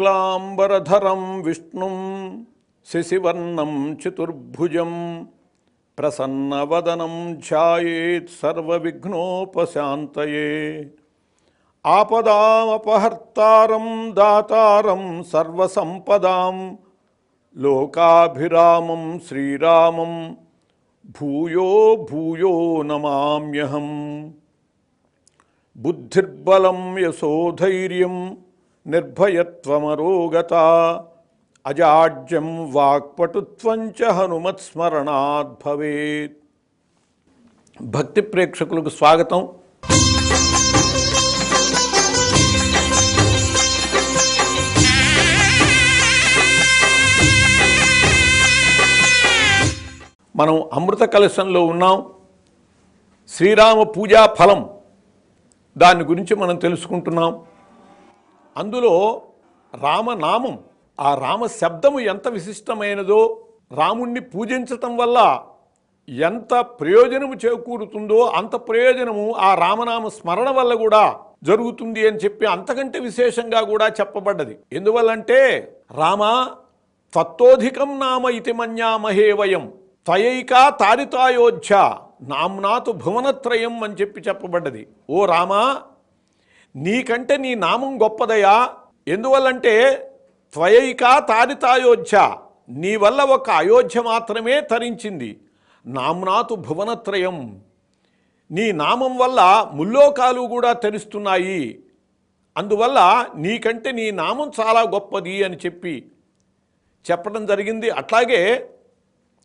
శుక్లాంబరధరం విష్ణుం శశివర్ణం చతుర్భుజం ప్రసన్నవదనం ధ్యాయేత్ సర్వవిఘ్నోపశాంతయే. ఆపదామపహర్తారం దాతారం సర్వసంపదాం లోకాభిరామం శ్రీరామం భూయో భూయో నమామ్యహం. బుద్ధిర్బలం యశోధైర్యం నిర్భయత్వమరోగత. అజాడ్యం వాక్పటుత్వంచ హనుమత్స్మరణాద్ హనుమత్స్మరణాత్ భవేత్. భక్తి ప్రేక్షకులకు స్వాగతం. మనం అమృత కలశంలో ఉన్నాం. శ్రీరామ పూజా ఫలం. దాని గురించి మనం తెలుసుకుంటున్నాం. అందులో రామనామం ఆ రామ శబ్దము ఎంత విశిష్టమైనదో రాముణ్ణి పూజించటం వల్ల ఎంత ప్రయోజనము చేకూరుతుందో అంత ప్రయోజనము ఆ రామనామ స్మరణ వల్ల కూడా జరుగుతుంది అని చెప్పి అంతకంటే విశేషంగా కూడా చెప్పబడ్డది. ఎందువల్లంటే రామ తత్వోధికం నామ ఇతి మన్యామహే వయం త్వయైకా తారితాయోధ్య నామ్నాతు భువనత్రయం అని చెప్పి చెప్పబడ్డది. ఓ రామా నీకంటే నీ నామం గొప్పదయా? ఎందువల్లంటే త్వయైకా తారితాయోధ్య. నీ వల్ల ఒక అయోధ్య మాత్రమే తరించింది. నామ్నాతు భువనత్రయం. నీ నామం వల్ల ముల్లోకాలు కూడా తెరుస్తున్నాయి. అందువల్ల నీకంటే నీ నామం చాలా గొప్పది అని చెప్పి చెప్పడం జరిగింది. అట్లాగే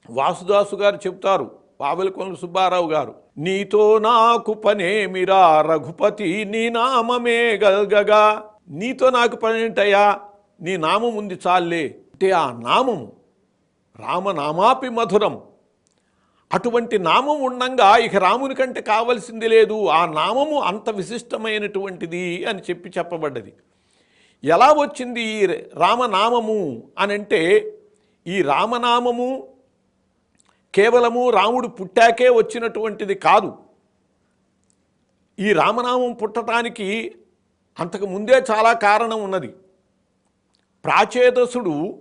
వాసుదాసు గారు చెప్తారు పావలకొండ సుబ్బారావు గారు. నీతో నాకు పనేమిరా రఘుపతి నీ నామమే గల్గగా. నీతో నాకు పనేంటయ్యా? నీ నామం ఉంది చాలే అంటే ఆ నామము రామనామాపి మధురం. అటువంటి నామం ఉండంగా ఇక రాముని కంటే కావలసింది లేదు. ఆ నామము అంత విశిష్టమైనటువంటిది అని చెప్పి చెప్పబడ్డది. ఎలా వచ్చింది ఈ రామనామము అని అంటే ఈ రామనామము కేవలము రాముడు పుట్టాకే వచ్చినటువంటిది కాదు. ఈ రామనామం పుట్టడానికి అంతకు ముందే చాలా కారణం ఉన్నది. ప్రాచేతసుడు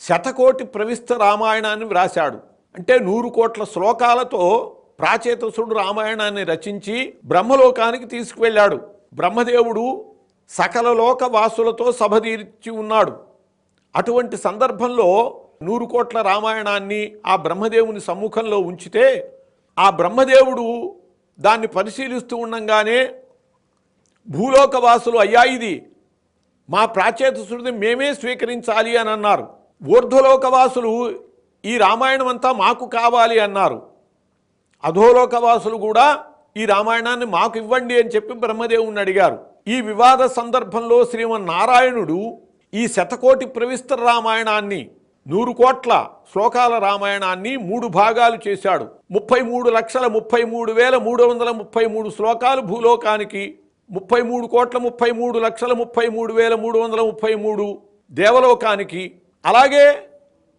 శతకోటి ప్రవిస్త రామాయణాన్ని వ్రాశాడు. అంటే నూరు కోట్ల శ్లోకాలతో ప్రాచేతసుడు రామాయణాన్ని రచించి బ్రహ్మలోకానికి తీసుకువెళ్ళాడు. బ్రహ్మదేవుడు సకల లోక వాసులతో సభదీర్చి ఉన్నాడు. అటువంటి సందర్భంలో నూరు కోట్ల రామాయణాన్ని ఆ బ్రహ్మదేవుని సమ్ముఖంలో ఉంచితే ఆ బ్రహ్మదేవుడు దాన్ని పరిశీలిస్తూ ఉండంగానే భూలోకవాసులు అయ్యా ఇది మా ప్రాచేత సుడిని మేమే స్వీకరించాలి అని అన్నారు. ఊర్ధ్వలోకవాసులు ఈ రామాయణం అంతా మాకు కావాలి అన్నారు. అధోలోకవాసులు కూడా ఈ రామాయణాన్ని మాకు ఇవ్వండి అని చెప్పి బ్రహ్మదేవుని అడిగారు. ఈ వివాద సందర్భంలో శ్రీమన్నారాయణుడు ఈ శతకోటి ప్రవిస్తర రామాయణాన్ని నూరు కోట్ల శ్లోకాల రామాయణాన్ని మూడు భాగాలు చేశాడు ముప్పై మూడు లక్షల ముప్పై మూడు వేల మూడు వందల ముప్పై మూడు శ్లోకాలు భూలోకానికి ముప్పై మూడు కోట్ల ముప్పై మూడు లక్షల ముప్పై మూడు వేల మూడు వందల ముప్పై మూడు దేవలోకానికి అలాగే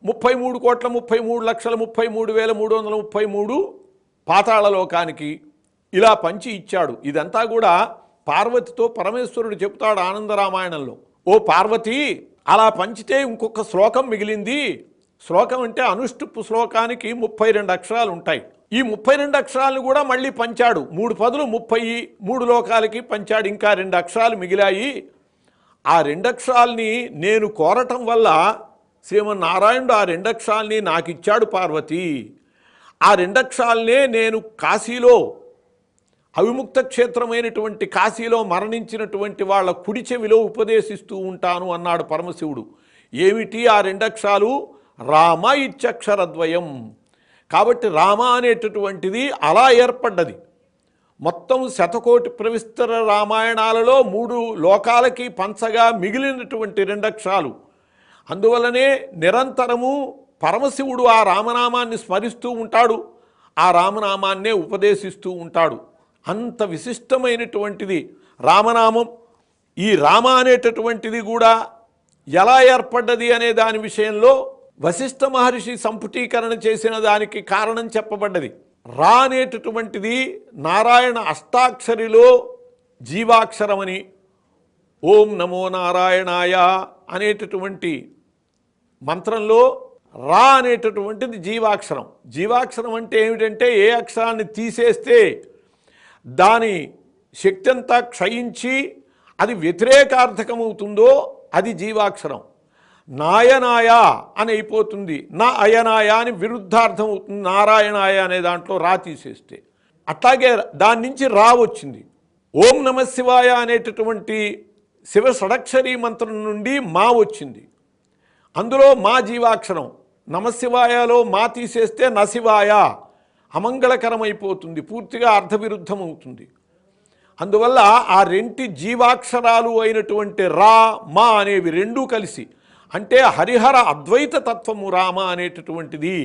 ముప్పై మూడు కోట్ల ముప్పై మూడు లక్షల ముప్పై మూడు వేల మూడు వందల ముప్పై మూడు పాతాళలోకానికి ఇలా పంచి ఇచ్చాడు ఇదంతా కూడా పార్వతితో పరమేశ్వరుడు చెప్తాడు ఆనందరామాయణంలో ఓ పార్వతి అలా పంచితే ఇంకొక శ్లోకం మిగిలింది. శ్లోకం అంటే అనుష్టుపు శ్లోకానికి ముప్పై రెండు అక్షరాలు ఉంటాయి. ఈ ముప్పై రెండు అక్షరాలను కూడా మళ్ళీ పంచాడు. మూడు పదులు ముప్పై మూడు లోకాలకి పంచాడు. ఇంకా రెండు అక్షరాలు మిగిలాయి. ఆ రెండు అక్షరాల్ని నేను కోరటం వల్ల శ్రీమన్నారాయణుడు ఆ రెండక్షరాల్ని నాకు ఇచ్చాడు పార్వతి. ఆ రెండక్షరాలనే నేను కాశీలో అవిముక్త క్షేత్రమైనటువంటి కాశీలో మరణించినటువంటి వాళ్ళ కుడి చెవిలో ఉపదేశిస్తూ ఉంటాను అన్నాడు పరమశివుడు. ఏమిటి ఆ రెండక్షరాలు? రామ ఇచ్చక్షరద్వయం. కాబట్టి రామ అనేటటువంటిది అలా ఏర్పడ్డది. మొత్తం శతకోటి ప్రవిస్తర రామాయణాలలో మూడు లోకాలకి పంచగా మిగిలినటువంటి రెండక్షరాలు. అందువలనే నిరంతరము పరమశివుడు ఆ రామనామాన్ని స్మరిస్తూ ఉంటాడు. ఆ రామనామాన్నే ఉపదేశిస్తూ ఉంటాడు. అంత విశిష్టమైనటువంటిది రామనామం. ఈ రామ అనేటటువంటిది కూడా ఎలా ఏర్పడ్డది అనే దాని విషయంలో వశిష్ఠ మహర్షి సంపుటీకరణ చేసిన దానికి కారణం చెప్పబడ్డది. రా అనేటటువంటిది నారాయణ అష్టాక్షరిలో జీవాక్షరమని ఓం నమో నారాయణాయ అనేటటువంటి మంత్రంలో రా అనేటటువంటిది జీవాక్షరం. జీవాక్షరం అంటే ఏమిటంటే ఏ అక్షరాన్ని తీసేస్తే దాని శక్తి అంతా క్షయించి అది వ్యతిరేకార్థకమవుతుందో అది జీవాక్షరం. నాయనాయ అని అయిపోతుంది. నా అయనాయ అని విరుద్ధార్థం అవుతుంది నారాయణాయ అనే దాంట్లో రా తీసేస్తే. అట్లాగే దాని నుంచి రా వచ్చింది. ఓం నమ శివాయ అనేటటువంటి శివ షడక్షరీ మంత్రం నుండి మా వచ్చింది. అందులో మా జీవాక్షరం. నమశివాయలో మా తీసేస్తే నశివాయ. అమంగళకరమైపోతుంది పూర్తిగా అర్థవిరుద్ధం అవుతుంది అందువల్ల ఆ రెంటి జీవాక్షరాలు అయినటువంటి రా మా అనేవి రెండూ కలిసి అంటే హరిహర అద్వైత తత్వము రామ అనేటటువంటిది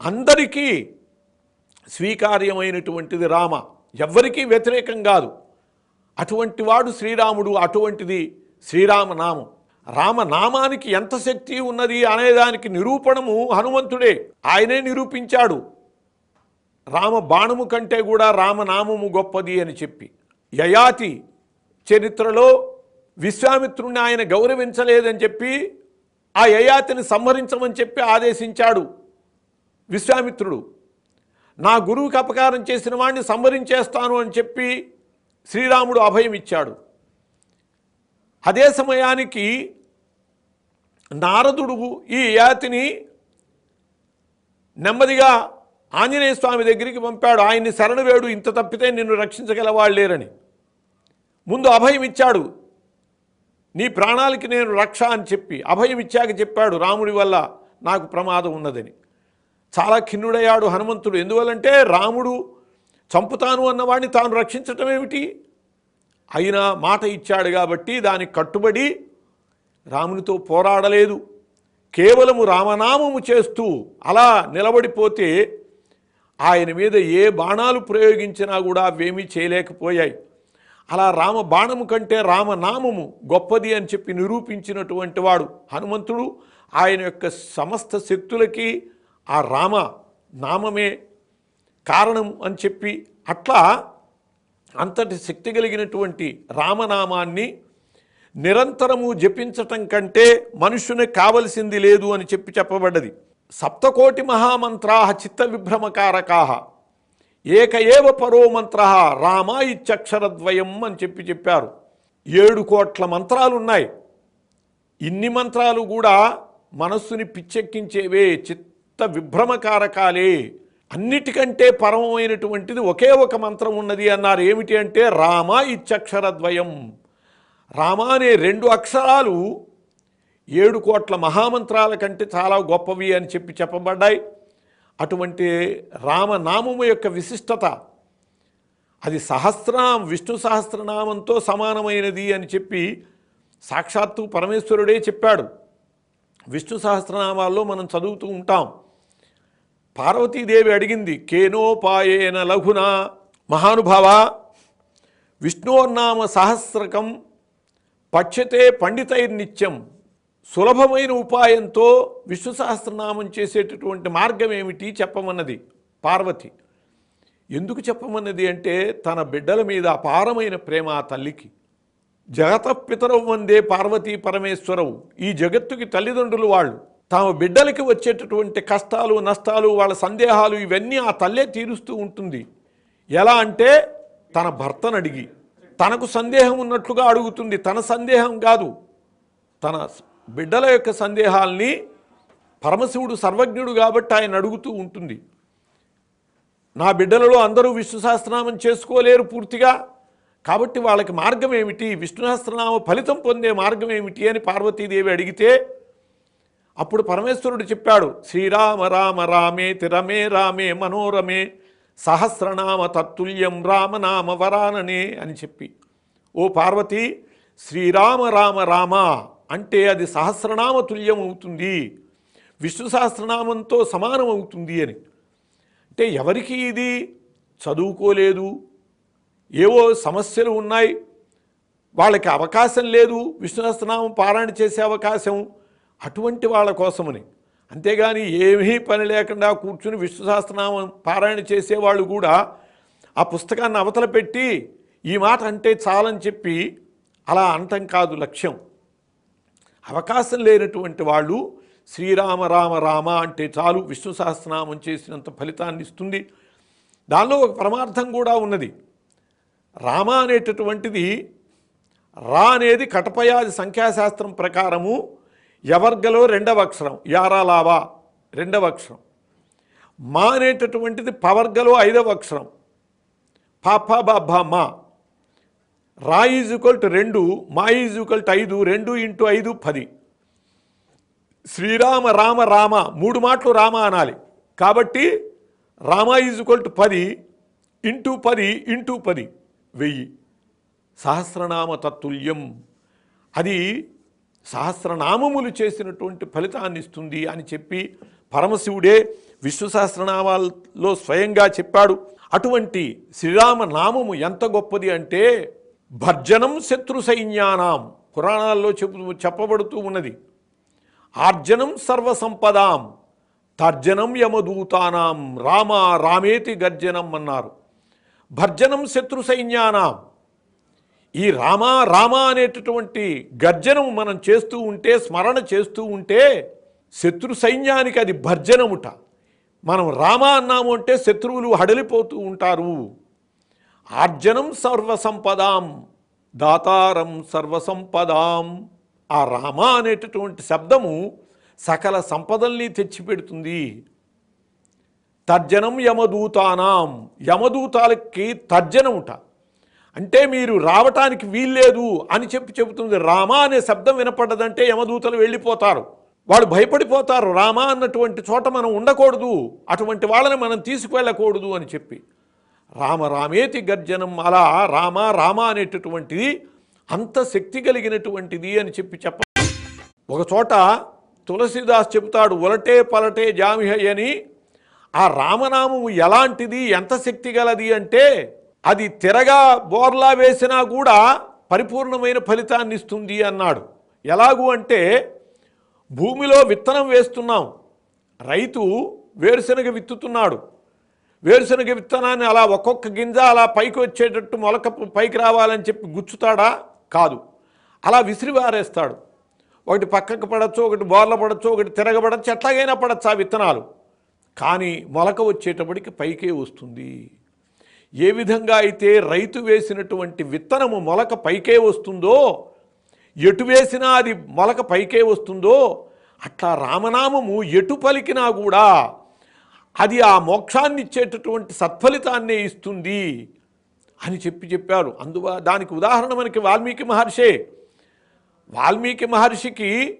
అందరికీ స్వీకార్యమైనటువంటిది రామ ఎవ్వరికీ వ్యతిరేకం కాదు. అటువంటి వాడు శ్రీరాముడు అటువంటిది శ్రీరామనామం. రామనామానికి ఎంత శక్తి ఉన్నది అనేదానికి నిరూపణము హనుమంతుడే. ఆయనే నిరూపించాడు. రామ బాణము కంటే కూడా రామనామము గొప్పది అని చెప్పి. యయాతి చరిత్రలో విశ్వామిత్రుణ్ణి ఆయన గౌరవించలేదని చెప్పి ఆ యయాతిని సంహరించమని చెప్పి ఆదేశించాడు విశ్వామిత్రుడు. నా గురువుకి అపకారం చేసిన వాడిని సంహరించేస్తాను అని చెప్పి శ్రీరాముడు అభయం ఇచ్చాడు అదే సమయానికి నారదుడు ఈ యాతిని నెమ్మదిగా ఆంజనేయ స్వామి దగ్గరికి పంపాడు. ఆయన్ని శరణవేడు ఇంత తప్పితే నిన్ను రక్షించగలవాళ్ళు లేరని. ముందు అభయం ఇచ్చాడు. నీ ప్రాణాలకి నేను రక్ష అని చెప్పి అభయం ఇచ్చాక చెప్పాడు. రాముడి వల్ల నాకు ప్రమాదం ఉన్నదని. చాలా ఖిన్నుడయ్యాడు హనుమంతుడు. ఎందువల్లంటే రాముడు చంపుతాను అన్నవాడిని తాను రక్షించటం ఏమిటి? అయినా మాట ఇచ్చాడు కాబట్టి దానికి కట్టుబడి రామునితో పోరాడలేదు. కేవలము రామనామము చేస్తూ అలా నిలబడిపోతే ఆయన మీద ఏ బాణాలు ప్రయోగించినా కూడా అవేమీ చేయలేకపోయాయి. అలా రామ బాణము కంటే రామనామము గొప్పది అని చెప్పి నిరూపించినటువంటి వాడు హనుమంతుడు ఆయన యొక్క సమస్త శక్తులకి ఆ రామ నామమే కారణం అని చెప్పి అట్లా అంతటి శక్తి కలిగినటువంటి రామనామాన్ని నిరంతరము జపించటం కంటే మనుషుని కావలసింది లేదు అని చెప్పి చెప్పబడ్డది. సప్తకోటి మహామంత్రా చిత్త విభ్రమకారకా. ఏక ఏవ పరో మంత్ర రామ ఇచ్చక్షరద్వయం అని చెప్పి చెప్పారు. ఏడు కోట్ల మంత్రాలు ఉన్నాయి ఇన్ని మంత్రాలు కూడా మనస్సుని పిచ్చెక్కించేవే చిత్త విభ్రమకారకాలే అన్నిటికంటే పరమమైనటువంటిది ఒకే ఒక మంత్రం ఉన్నది అన్నారు. ఏమిటి అంటే రామ ఇచ్చక్షరద్వయం. రామ అనే రెండు అక్షరాలు ఏడు కోట్ల మహామంత్రాల కంటే చాలా గొప్పవి అని చెప్పి చెప్పబడ్డాయి. అటువంటి రామనామము యొక్క విశిష్టత అది సహస్రనామం విష్ణు సహస్రనామంతో సమానమైనది అని చెప్పి సాక్షాత్తు పరమేశ్వరుడే చెప్పాడు. విష్ణు సహస్రనామాల్లో మనం చదువుతూ ఉంటాం. పార్వతీదేవి అడిగింది కేనోపాయేన లఘున? మహానుభావ విష్ణోర్నామ సహస్రకం పక్షతే పండితైర్నిత్యం సులభమైన ఉపాయంతో విష్ణు సహస్రనామం చేసేటటువంటి మార్గం ఏమిటి చెప్పమన్నది పార్వతి. ఎందుకు చెప్పమన్నది అంటే తన బిడ్డల మీద అపారమైన ప్రేమ ఆ తల్లికి. జగత పితరవు వందే పార్వతీ పరమేశ్వరవు ఈ జగత్తుకి తల్లిదండ్రులు వాళ్ళు. తమ బిడ్డలకి వచ్చేటటువంటి కష్టాలు నష్టాలు వాళ్ళ సందేహాలు ఇవన్నీ ఆ తల్లే తీరుస్తూ ఉంటుంది. ఎలా అంటే తన భర్తను అడిగి తనకు సందేహం ఉన్నట్లుగా అడుగుతుంది. తన సందేహం కాదు. తన బిడ్డల యొక్క సందేహాల్ని పరమశివుడు సర్వజ్ఞుడు కాబట్టి ఆయన అడుగుతూ ఉంటుంది. నా బిడ్డలలో అందరూ విష్ణు సహస్రనామం చేసుకోలేరు పూర్తిగా. కాబట్టి వాళ్ళకి మార్గం ఏమిటి? విష్ణు సహస్రనామ ఫలితం పొందే మార్గం ఏమిటి అని పార్వతీదేవి అడిగితే అప్పుడు పరమేశ్వరుడు చెప్పాడు శ్రీరామ రామ రామే తిరమే రామే మనోరమే సహస్రనామ తత్తుల్యం రామనామ వరాననే అని చెప్పి. ఓ పార్వతి శ్రీరామ రామ రామ అంటే అది సహస్రనామ తుల్యం అవుతుంది విష్ణు సహస్రనామంతో సమానం అవుతుంది అని. అంటే ఎవరికి ఇది చదువుకోలేదు ఏవో సమస్యలు ఉన్నాయి వాళ్ళకి అవకాశం లేదు విష్ణు సహస్రనామం పారాయణ చేసే అవకాశం అటువంటి వాళ్ళ కోసమని. అంతేగాని ఏమీ పని లేకుండా కూర్చుని విష్ణు సహస్రనామం పారాయణ చేసేవాళ్ళు కూడా ఆ పుస్తకాన్ని అవతల పెట్టి ఈ మాట అంటే చాలని చెప్పి అలా అంటం కాదు లక్ష్యం. అవకాశం లేనటువంటి వాళ్ళు శ్రీరామ రామ రామ అంటే చాలు విష్ణు సహస్రనామం చేసినంత ఫలితాన్ని ఇస్తుంది. దానిలో ఒక పరమార్థం కూడా ఉన్నది. రామ అనేటటువంటిది రా అనేది కటపయాది సంఖ్యాశాస్త్రం ప్రకారము యవర్గలో రెండవ అక్షరం యారా లావా రెండవ అక్షరం. మా అనేటటువంటిది పవర్గలో ఐదవ అక్షరం. పాప బాబా మా. రా ఈజ్ ఈక్వల్ టు రెండు మా ఈజ్ ఈక్వల్ టు ఐదు రెండు ఇంటూ ఐదు పది. శ్రీరామ రామ రామ మూడు మాటలు రామ అనాలి. కాబట్టి రామ ఈజ్ ఈక్వల్ టు పది ఇంటూ పది ఇంటూ పది వెయ్యి. సహస్రనామ తత్తుల్యం. అది సహస్రనామములు చేసినటువంటి ఫలితాన్ని ఇస్తుంది అని చెప్పి పరమశివుడే విశ్వ సహస్రనామాల్లో స్వయంగా చెప్పాడు. అటువంటి శ్రీరామ నామము ఎంత గొప్పది అంటే భర్జనం శత్రు సైన్యానాం పురాణాల్లో చెప్పు చెప్పబడుతూ ఉన్నది. ఆర్జనం సర్వసంపదాం తర్జనం యమదూతానాం రామ రామేతి గర్జనం అన్నారు. భర్జనం శత్రు సైన్యానాం ఈ రామ రామ అనేటటువంటి గర్జనం మనం చేస్తూ ఉంటే స్మరణ చేస్తూ ఉంటే శత్రు సైన్యానికి అది భర్జనముట. మనం రామ అన్నాము అంటే శత్రువులు హడలిపోతూ ఉంటారు. ఆర్జనం సర్వసంపదాం దాతారం సర్వసంపదాం. ఆ రామ అనేటటువంటి శబ్దము సకల సంపదల్ని తెచ్చిపెడుతుంది. తర్జనం యమదూతానాం యమదూతాలకి తర్జనముట. అంటే మీరు రావటానికి వీల్లేదు అని చెప్పి చెబుతుంది. రామ అనే శబ్దం వినపడ్డదంటే యమదూతలు వెళ్ళిపోతారు. వాళ్ళు భయపడిపోతారు. రామ అన్నటువంటి చోట మనం ఉండకూడదు. అటువంటి వాళ్ళని మనం తీసుకువెళ్ళకూడదు అని చెప్పి. రామ రామేతి గర్జనం అలా రామ రామ అనేటటువంటిది అంత శక్తి కలిగినటువంటిది అని చెప్పి చెప్ప ఒకచోట తులసిదాస్ చెబుతాడు ఉలటే పలటే జామిహయ్యని అని ఆ రామనామము ఎలాంటిది? ఎంత శక్తి గలది? అంటే అది తిరగా బోర్లా వేసినా కూడా పరిపూర్ణమైన ఫలితాన్ని ఇస్తుంది అన్నాడు. ఎలాగూ అంటే భూమిలో విత్తనం వేస్తున్నాం. రైతు వేరుశనగ విత్తుతున్నాడు. వేరుశనగ విత్తనాన్ని అలా ఒక్కొక్క గింజ అలా పైకి వచ్చేటట్టు మొలక పైకి రావాలని చెప్పి గుచ్చుతాడా? కాదు. అలా విసిరివారేస్తాడు ఒకటి పక్కకు పడచ్చు ఒకటి బోర్ల పడచ్చు ఒకటి తిరగబడచ్చు ఎట్లాగైనా పడచ్చు ఆ విత్తనాలు. కానీ మొలక వచ్చేటప్పటికి పైకే వస్తుంది. ఏ విధంగా అయితే రైతు వేసినటువంటి విత్తనము మొలక పైకే వస్తుందో ఎటు వేసినా అది మొలక పైకే వస్తుందో అట్లా రామనామము ఎటు పలికినా కూడా అది ఆ మోక్షాన్ని ఇచ్చేటటువంటి సత్ఫలితాన్నే ఇస్తుంది అని చెప్పి చెప్పారు. అందువ దానికి ఉదాహరణ మనకి వాల్మీకి మహర్షే. వాల్మీకి మహర్షికి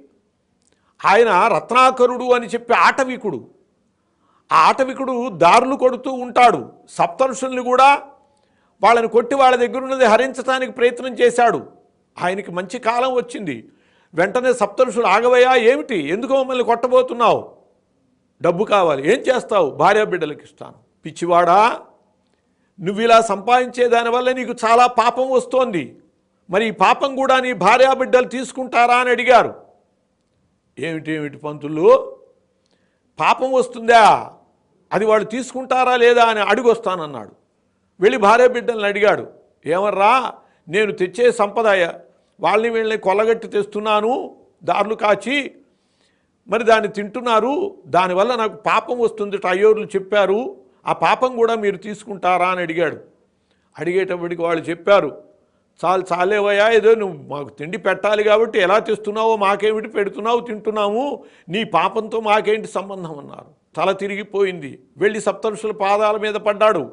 ఆయన రత్నాకరుడు అని చెప్పి ఆటవికుడు. ఆటవికుడు దారులు కొడుతూ ఉంటాడు. సప్తరుషుల్ని కూడా వాళ్ళని కొట్టి వాళ్ళ దగ్గర ఉన్నది హరించడానికి ప్రయత్నం చేశాడు. ఆయనకి మంచి కాలం వచ్చింది. వెంటనే సప్తరుషులు ఆగవయ్యా ఏమిటి? ఎందుకు మమ్మల్ని కొట్టబోతున్నావు? డబ్బు కావాలి. ఏం చేస్తావు? భార్య బిడ్డలకు ఇస్తాను. పిచ్చివాడా నువ్వు ఇలా సంపాదించే దానివల్ల నీకు చాలా పాపం వస్తోంది. మరి ఈ పాపం కూడా నీ భార్యా బిడ్డలు తీసుకుంటారా అని అడిగారు. ఏమిటి ఏమిటి పంతులు? పాపం వస్తుందా? అది వాళ్ళు తీసుకుంటారా లేదా అని అడిగొస్తానన్నాడు. వెళ్ళి భార్య బిడ్డల్ని అడిగాడు ఏమర్రా నేను తెచ్చే సంపదాయ వాళ్ళని వీళ్ళని కొల్లగట్టి తెస్తున్నాను దారులు కాచి మరి దాన్ని తింటున్నారు దానివల్ల నాకు పాపం వస్తుంది అయ్యోర్లు చెప్పారు ఆ పాపం కూడా మీరు తీసుకుంటారా? అని అడిగాడు. అడిగేటప్పటికి వాళ్ళు చెప్పారు చాలు చాలేవయ్యా ఏదో నువ్వు మాకు తిండి పెట్టాలి కాబట్టి ఎలా తెస్తున్నావో మాకేమిటి పెడుతున్నావు తింటున్నాము నీ పాపంతో మాకేంటి సంబంధం? అన్నారు. తల తిరిగిపోయింది వెళ్ళి సప్తరుషుల పాదాల మీద పడ్డాడు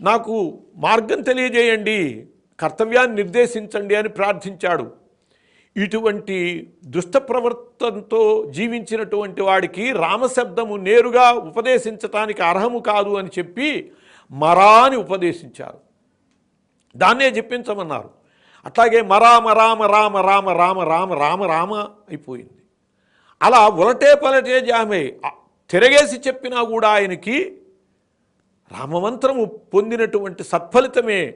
నాకు మార్గం తెలియజేయండి కర్తవ్యాన్ని నిర్దేశించండి అని ప్రార్థించాడు ఇటువంటి దుష్ట ప్రవర్తనతో జీవించినటువంటి వాడికి రామశబ్దము నేరుగా ఉపదేశించటానికి అర్హము కాదు అని చెప్పి మరా అని ఉపదేశించారు దాన్నే చెప్పించమన్నారు అట్లాగే మరామ రామ రామ రామ రామ రామ రామ రామ అయిపోయింది అలా ఉలటే పలటే జామే తిరగేసి చెప్పినా కూడా ఆయనకి రామమంత్రము పొందినటువంటి సత్ఫలితమే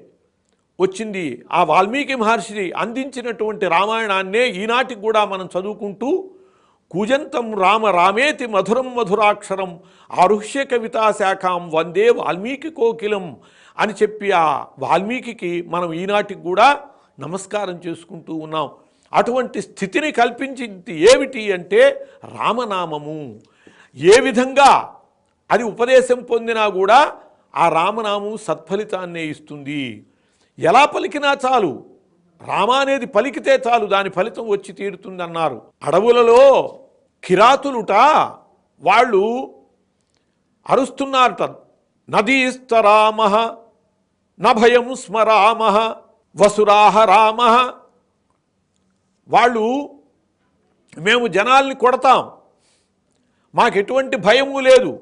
వచ్చింది. ఆ వాల్మీకి మహర్షి అందించినటువంటి రామాయణాన్నే ఈనాటికి కూడా మనం చదువుకుంటూ కూజంతం రామ రామేతి మధురం మధురాక్షరం ఆరుహ్య కవితా శాఖం వందే వాల్మీకి కోకిలం అని చెప్పి ఆ వాల్మీకి మనం ఈనాటికి కూడా నమస్కారం చేసుకుంటూ ఉన్నాం. అటువంటి స్థితిని కల్పించింది ఏమిటి అంటే రామనామము. ఏ విధంగా అది ఉపదేశం పొందినా కూడా ఆ రామనామం సత్ఫలితాన్నే ఇస్తుంది. ఎలా పలికినా చాలు రామ అనేది పలికితే చాలు దాని ఫలితం వచ్చి తీరుతుంది అన్నారు అడవులలో కిరాతులుట వాళ్ళు అరుస్తున్నారట నదీస్తరామ నభయం స్మరామ వసురాహ రామ. వాళ్ళు మేము జనాల్ని కొడతాం మాకెటువంటి భయము లేదు.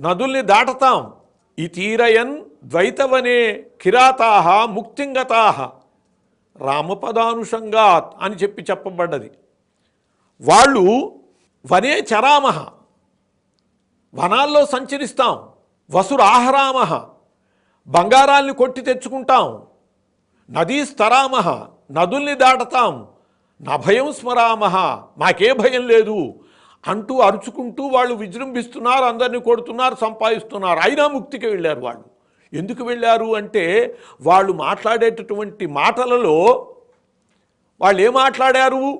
నదుల్ని దాటతాం. ఈ తీరయన్ ద్వైతవనే కిరాతాహ ముక్తింగతాహ. రామపదానుషంగాత్ అని చెప్పి చెప్పబడ్డది. వాళ్ళు వనే చరామహ. వనాల్లో సంచరిస్తాం. వసురాహరామహ. బంగారాల్ని కొట్టి తెచ్చుకుంటాం. నదీ స్తరామహ నదుల్ని దాటతాం. నా భయం స్మరామహ. మాకే భయం లేదు. అంటూ అరుచుకుంటూ వాళ్ళు విజృంభిస్తున్నారు అందరినీ కొడుతున్నారు సంపాదిస్తున్నారు. అయినా ముక్తికి వెళ్ళారు వాళ్ళు. ఎందుకు వెళ్ళారు అంటే వాళ్ళు మాట్లాడేటటువంటి మాటలలో వాళ్ళు ఏం మాట్లాడారు?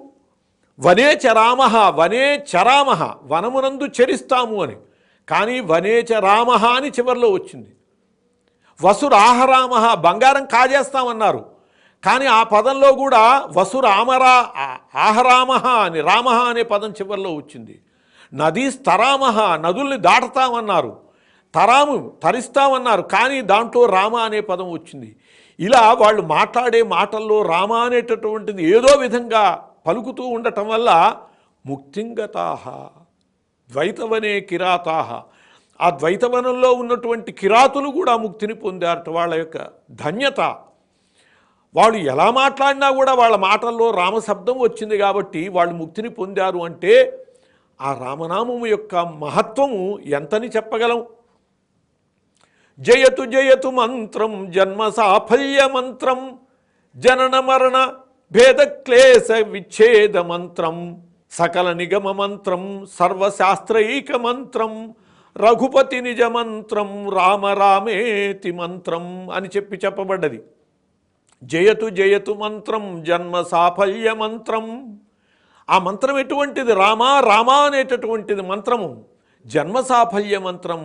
వనే చరామహ వనే చరామహ వనమునందు చరిస్తాము అని. కానీ వనే చరామహ అని చివరిలో వచ్చింది. వసురాహరామ బంగారం కాజేస్తామన్నారు. కానీ ఆ పదంలో కూడా వసురామరా ఆ- ఆహరామ అని రామ అనే పదం చివరిలో వచ్చింది. నదీ స్తరామ నదుల్ని దాటతామన్నారు. తరాము తరిస్తామన్నారు కానీ దాంట్లో రామ అనే పదం వచ్చింది. ఇలా వాళ్ళు మాట్లాడే మాటల్లో రామ అనేటటువంటిది ఏదో విధంగా పలుకుతూ ఉండటం వల్ల ముక్తింగతాహ ద్వైతవనే కిరాతాహ. ఆ ద్వైతవనంలో ఉన్నటువంటి కిరాతులు కూడా ముక్తిని పొందారట వాళ్ళ యొక్క ధన్యత. వాళ్ళు ఎలా మాట్లాడినా కూడా వాళ్ళ మాటల్లో రామశబ్దం వచ్చింది కాబట్టి వాళ్ళు ముక్తిని పొందారు అంటే ఆ రామనామము యొక్క మహత్వము ఎంతని చెప్పగలం? జయతు జయతు మంత్రం జన్మ సాఫల్య మంత్రం జనన మరణ భేదక్లేశ విచ్ఛేద మంత్రం సకల నిగమ మంత్రం సర్వశాస్త్రైక మంత్రం రఘుపతి నిజ మంత్రం రామ రామేతి మంత్రం అని చెప్పి చెప్పబడ్డది. జయతు జయతు మంత్రం జన్మ సాఫల్య మంత్రం. ఆ మంత్రం ఎటువంటిది? రామా రామా అనేటటువంటిది మంత్రము. జన్మ సాఫల్య మంత్రం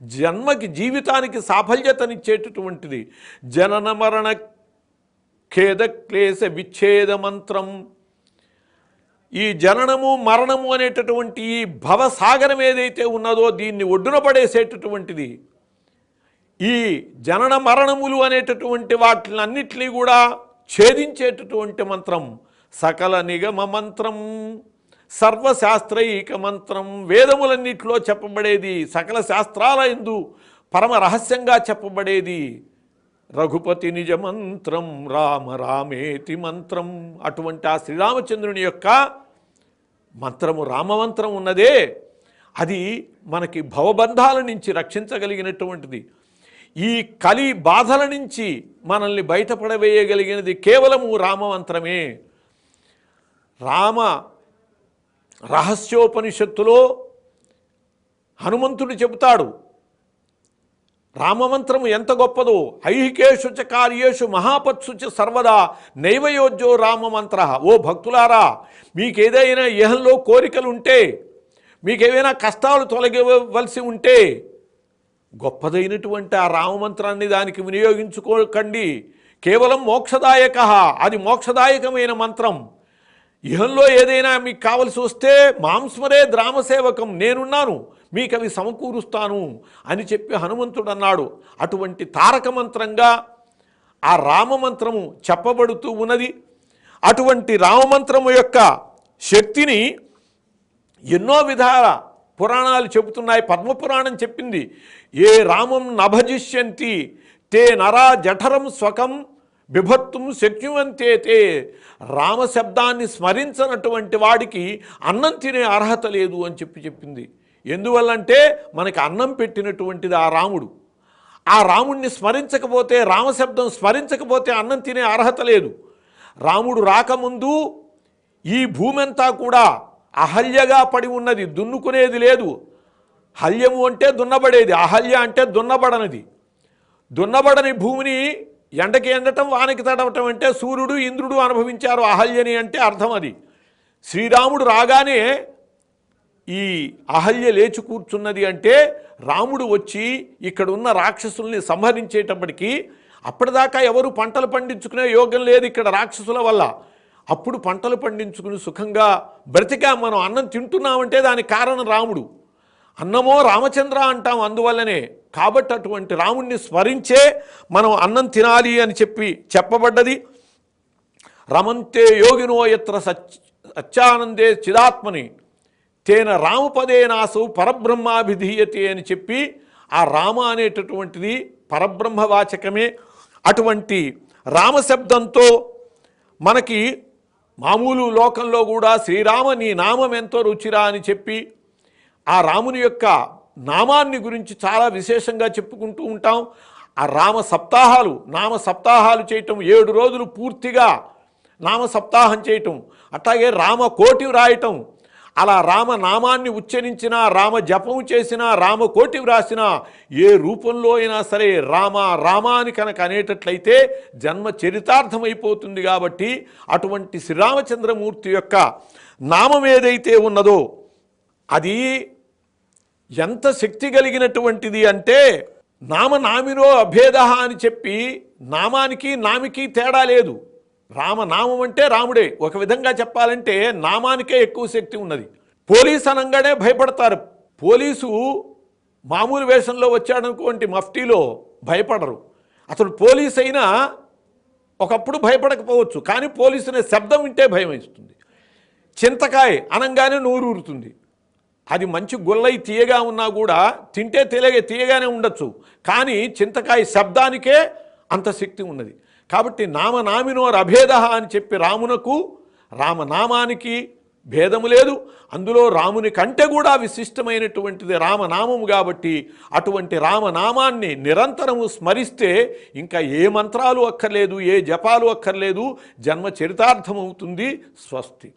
జన్మకి జీవితానికి సాఫల్యతనిచ్చేటటువంటిది. జనన మరణ ఖేద క్లేశ విచ్ఛేద మంత్రం. ఈ జననము మరణము అనేటటువంటి ఈ భవసాగరం ఏదైతే ఉన్నదో దీన్ని ఒడ్డున పడేసేటటువంటిది. ఈ జనన మరణములు అనేటటువంటి వాటినన్నిటినీ కూడా ఛేదించేటటువంటి మంత్రం సకల నిగమ మంత్రం సర్వశాస్త్రైక మంత్రం వేదములన్నిటిలో చెప్పబడేది సకల శాస్త్రాల ఎందు పరమ రహస్యంగా చెప్పబడేది రఘుపతి నిజ మంత్రం రామ రామేతి మంత్రం. అటువంటి ఆ శ్రీరామచంద్రుని యొక్క మంత్రము రామమంత్రం ఉన్నదే. అది మనకి భవబంధాల నుంచి రక్షించగలిగినటువంటిది. ఈ కలి బాధల నుంచి మనల్ని బయటపడవేయగలిగినది కేవలము రామమంత్రమే. రామ రహస్యోపనిషత్తులో హనుమంతుడు చెబుతాడు రామమంత్రము ఎంత గొప్పదో ఐహికేషు చ కార్యేషు మహాపత్సు చ సర్వదా నైవయోజ్యో రామమంత్ర. ఓ భక్తులారా మీకేదైనా ఇహంలో కోరికలు ఉంటే మీకేమైనా కష్టాలు తొలగవలసి ఉంటే గొప్పదైనటువంటి ఆ రామమంత్రాన్ని దానికి వినియోగించుకోకండి. కేవలం మోక్షదాయక. అది మోక్షదాయకమైన మంత్రం. ఇహంలో ఏదైనా మీకు కావలసి వస్తే మాంస్మరే ద్రామసేవకం నేనున్నాను మీకు అవి సమకూరుస్తాను అని చెప్పి హనుమంతుడు అన్నాడు. అటువంటి తారక మంత్రంగా ఆ రామమంత్రము చెప్పబడుతూ ఉన్నది. అటువంటి రామమంత్రము యొక్క శక్తిని ఎన్నో విధాల పురాణాలు చెబుతున్నాయి. పద్మపురాణం చెప్పింది. ఏ రామం నభజిష్యంతి తే నరా జఠరం స్వకం బిభత్తుం శక్యువంతే తే. రామశబ్దాన్ని స్మరించనటువంటి వాడికి అన్నం తినే అర్హత లేదు అని చెప్పి చెప్పింది. ఎందువల్లంటే మనకి అన్నం పెట్టినటువంటిది ఆ రాముడు. ఆ రాముణ్ణి స్మరించకపోతే రామశబ్దం స్మరించకపోతే అన్నం తినే అర్హత లేదు. రాముడు రాకముందు ఈ భూమంతా కూడా అహల్యగా పడి ఉన్నది దున్నుకునేది లేదు. హల్యము అంటే దున్నబడేది అహల్య అంటే దున్నబడనిది. దున్నబడని భూమిని ఎండకి ఎండటం వానకి తడవటం అంటే సూర్యుడు ఇంద్రుడు అనుభవించారు. అహల్యని అంటే అర్థం అది. శ్రీరాముడు రాగానే ఈ అహల్య లేచి కూర్చున్నది అంటే రాముడు వచ్చి ఇక్కడ ఉన్న రాక్షసుల్ని సంహరించేటప్పటికీ అప్పటిదాకా ఎవరు పంటలు పండించుకునే యోగం లేదు ఇక్కడ రాక్షసుల వల్ల. అప్పుడు పంటలు పండించుకుని సుఖంగా బ్రతికా మనం అన్నం తింటున్నామంటే దానికి కారణం రాముడు. అన్నమో రామచంద్ర అంటాం అందువల్లనే. కాబట్టి అటువంటి రాముణ్ణి స్మరించే మనం అన్నం తినాలి అని చెప్పి చెప్పబడ్డది. రమంతే యోగినో ఎత్ర సచ్ సత్యానందే చిదాత్మని. తేన రామపదేనాసు పరబ్రహ్మాభిధీయతే అని చెప్పి ఆ రామ అనేటటువంటిది పరబ్రహ్మవాచకమే. అటువంటి రామశబ్దంతో మనకి మామూలు లోకంలో కూడా శ్రీరామ నీ నామం ఎంతో రుచిరా అని చెప్పి ఆ రాముని యొక్క నామాన్ని గురించి చాలా విశేషంగా చెప్పుకుంటూ ఉంటాం. ఆ రామ సప్తాహాలు నామ సప్తాహాలు చేయటం ఏడు రోజులు పూర్తిగా నామ సప్తాహం చేయటం అట్లాగే రామ కోటి వ్రాయటం. అలా రామ నామాన్ని ఉచ్చరించిన రామ జపం చేసిన రామ కోటి వ్రాసిన ఏ రూపంలో అయినా సరే రామ రామ అని కనుక అనేటట్లయితే జన్మ చరితార్థమైపోతుంది కాబట్టి అటువంటి శ్రీరామచంద్రమూర్తి యొక్క నామం ఏదైతే ఉన్నదో అది ఎంత శక్తి కలిగినటువంటిది అంటే నామనామినో అభేద అని చెప్పి నామానికి నామికి తేడా లేదు. రామనామం అంటే రాముడే. ఒక విధంగా చెప్పాలంటే నామానికే ఎక్కువ శక్తి ఉన్నది. పోలీస్ అనగానే భయపడతారు. పోలీసు మామూలు వేషంలో వచ్చాడనుకోండి మఫ్టీలో భయపడరు. అతడు పోలీస్ అయినా ఒకప్పుడు భయపడకపోవచ్చు కానీ పోలీసు అనే శబ్దం వింటే భయం వేస్తుంది. చింతకాయ అనంగానే నోరూరుతుంది. అది మంచి గుల్లై తీయగా ఉన్నా కూడా తింటే తెలియగా తీయగానే ఉండొచ్చు. కానీ చింతకాయ శబ్దానికే అంత శక్తి ఉన్నది. కాబట్టి నామనామినోర్ అభేద అని చెప్పి రామునకు రామనామానికి భేదము లేదు. అందులో రాముని కంటే కూడా విశిష్టమైనటువంటిది రామనామము కాబట్టి అటువంటి రామనామాన్ని నిరంతరము స్మరిస్తే ఇంకా ఏ మంత్రాలు అక్కర్లేదు ఏ జపాలు అక్కర్లేదు జన్మ చరితార్థమవుతుంది స్వస్తి.